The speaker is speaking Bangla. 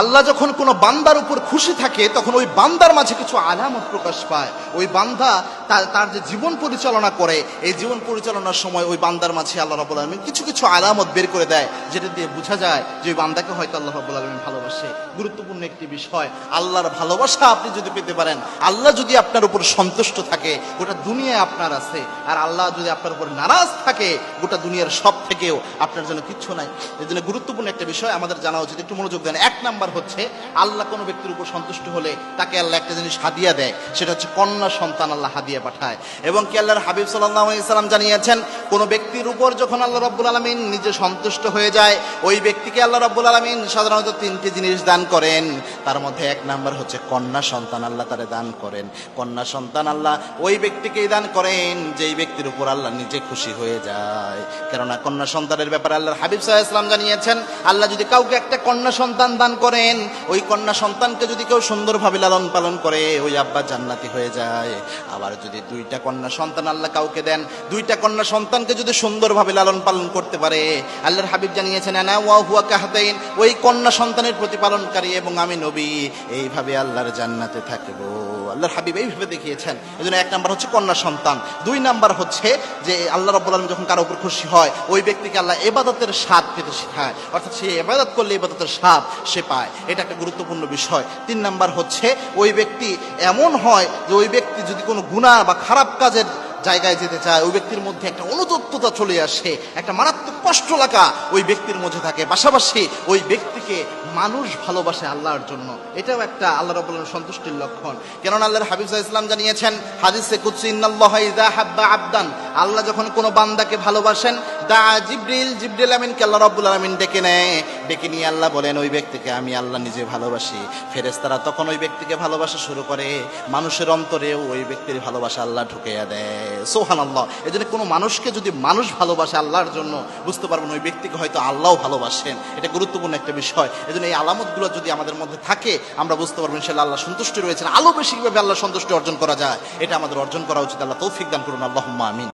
আল্লাহ যখন কোনো বান্দার উপর খুশি থাকে, তখন ওই বান্দার মাঝে কিছু আলামত প্রকাশ পায়। ওই বান্দা তার যে জীবন পরিচালনা করে, এই জীবন পরিচালনার সময় ওই বান্দার মাঝে আল্লাহ রাবুল আলমিন কিছু কিছু আলামত বের করে দেয়, যেটা দিয়ে বোঝা যায় যে ওই বান্দাকে হয়তো আল্লাহ রাবুল আলমিন ভালোবাসে। গুরুত্বপূর্ণ একটি বিষয়, আল্লাহর ভালোবাসা আপনি যদি পেতে পারেন, আল্লাহ যদি আপনার উপর সন্তুষ্ট থাকে, গোটা দুনিয়ায় আপনার আছে। আর আল্লাহ যদি আপনার উপর নারাজ থাকে, গোটা দুনিয়ার সব থেকেও আপনার জন্য কিচ্ছু নাই। এই জন্য গুরুত্বপূর্ণ একটা বিষয় আমাদের জানা উচিত। একটু মনোযোগ দেন। এক নাম্বার হচ্ছে, আল্লাহ কোনো ব্যক্তির উপর সন্তুষ্ট হলে তাকে আল্লাহ একটা জিনিস হাদিয়া দেয়, সেটা হচ্ছে কন্যা সন্তান আল্লাহ হাদিয়া পাঠায়। এবং কি আল্লাহর হাবিব সাল্লাম জানিয়েছেন, কোনো ব্যক্তির উপর যখন আল্লাহ রব্বুল আলমিন নিজে সন্তুষ্ট হয়ে যায়, ওই ব্যক্তিকে আল্লাহ রব্বুল আলমিন সাধারণত তিনটি জিনিস দান করেন। তার মধ্যে এক নাম্বার হচ্ছে কন্যা সন্তান আল্লাহ তারে দান করেন। কন্যা সন্তান আল্লাহ ওই ব্যক্তিকেই দান করেন, যেই ব্যক্তির উপর আল্লাহ নিজে খুশি হয়ে যায়। কেননা কন্যা সন্তানের ব্যাপারে আল্লাহর হাবিব সাহা ইসলাম জানিয়েছেন, আল্লাহ যদি কাউকে একটা কন্যা সন্তান দান করেন ওই কন্যা সন্তানকে যদি কেউ সুন্দরভাবে লালন পালন করে, ওই আব্বা জান্নাতি হয়ে যায়। আবার যদি দুইটা কন্যা সন্তান আল্লাহ কাউকে দেন, দুইটা কন্যা সন্তানকে যদি সুন্দরভাবে লালন পালন করতে পারে, আল্লাহর হাবিব জানিয়েছেন, আনা ওয়া হুয়া ওই কন্যা সন্তানের প্রতিপালনকারী এবং আমি নবী, এইভাবে আল্লাহর জান্নাতে থাকব। আল্লাহর হাবিব এইভাবে দেখিয়েছেন। এই জন্য এক নাম্বার হচ্ছে কন্যা সন্তান। দুই নাম্বার হচ্ছে যে আল্লাহ রব্বুল আলম যখন কারও উপর খুশি হয়, ওই ব্যক্তিকে আল্লাহ এবাদতের স্বাদ পেতে শেখায়। অর্থাৎ সে এবাদত করলে এবাদতের স্বাদ সে পায়। এটা একটা গুরুত্বপূর্ণ বিষয়। তিন নাম্বার হচ্ছে, ওই ব্যক্তি এমন হয় যে ওই ব্যক্তি যদি কোনো গুণা বা খারাপ কাজের জায়গায় যেতে চায়, ওই ব্যক্তির মধ্যে একটা অনুতপ্ততা চলে আসে, একটা মারাত্মক কষ্ট লাগা ওই ব্যক্তির মধ্যে থাকে। পাশাপাশি ওই ব্যক্তিকে মানুষ ভালোবাসে আল্লাহর জন্য। এটাও একটা আল্লাহ রব সন্তুষ্টির লক্ষণ। কেননা আল্লাহর আলাইহি ইসলাম জানিয়েছেন, হাদিসে কুদসি ইন্নাল্লাহ ইযা হাব্বা আবদান। আল্লাহ যখন কোনো বান্দাকে ভালোবাসেন দা জিব্রিল জিব্রিল আমিনকে আল্লাহ রাব্বুল আলামিন ডেকে নেয়। ডেকে নিয়ে আল্লাহ বলেন, ওই ব্যক্তিকে আমি আল্লাহ নিজে ভালোবাসি। ফেরেশতারা তখন ওই ব্যক্তিকে ভালোবাসা শুরু করে। মানুষের অন্তরেও ওই ব্যক্তির ভালোবাসা আল্লাহ ঢুকিয়ে দেয়। সোহান আল্লাহ এই জন্য কোনো মানুষকে যদি মানুষ ভালোবাসে আল্লাহর জন্য, বুঝতে পারবেন ওই ব্যক্তিকে হয়তো আল্লাহ ভালোবাসেন। এটা গুরুত্বপূর্ণ একটা বিষয়। এই জন্য এই আলামতগুলো যদি আমাদের মধ্যে থাকে, আমরা বুঝতে পারব ইনশাল্লাহ আল্লাহ সন্তুষ্টি রয়েছেন। আলো বেশি কীভাবে আল্লাহ সন্তুষ্টি অর্জন করা যায়, এটা আমাদের অর্জন করা উচিত। আল্লাহ তৌফিক দান করুন। আল্লাহ আমিন।